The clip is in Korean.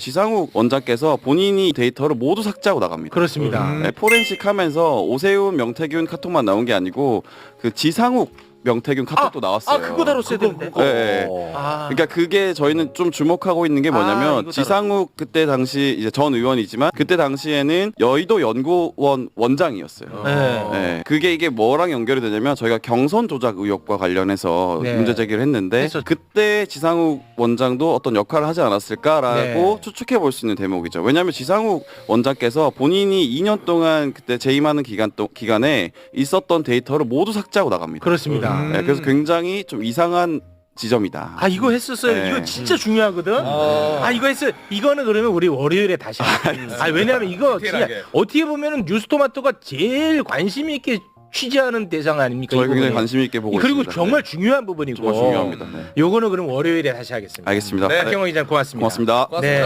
지상욱 원장께서 본인이 데이터를 모두 삭제하고 나갑니다. 그렇습니다. 음. 네, 포렌식 하면서 오세훈, 명태균 카톡만 나온 게 아니고 그 지상욱, 명태균 카톡도 나왔어요. 아 그거 다뤘어야 되는데. 그거. 네. 아. 그러니까 그게 저희는 좀 주목하고 있는 게 아, 뭐냐면 이거 지상욱 그때 당시 이제 전 의원이지만 그때 당시에는 여의도 연구원 원장이었어요. 네. 네, 그게 이게 뭐랑 연결이 되냐면 저희가 경선 조작 의혹과 관련해서 네. 문제 제기를 했는데 했었죠. 그때 지상욱 원장도 어떤 역할을 하지 않았을까라고 네. 추측해 볼 수 있는 대목이죠. 왜냐하면 지상욱 원장께서 본인이 2년 동안 그때 재임하는 기간 동, 기간에 있었던 데이터를 모두 삭제하고 나갑니다. 그렇습니다. 음. 네, 그래서 굉장히 좀 이상한 지점이다. 아 이거 했었어요. 네. 이거 진짜 중요하거든. 아 이거 했어. 이거는 그러면 우리 월요일에 다시. 아 왜냐면 이거 진짜 디테일하게. 어떻게 보면은 뉴스토마토가 제일 관심 있게 취재하는 대상 아닙니까? 저희 이 굉장히 부분이. 관심 있게 보고 그리고 있습니다. 정말 네. 중요한 부분이고. 정말 중요합니다. 네. 요거는 그럼 월요일에 다시 하겠습니다. 알겠습니다. 네. 박경호 기자 고맙습니다. 고맙습니다. 네.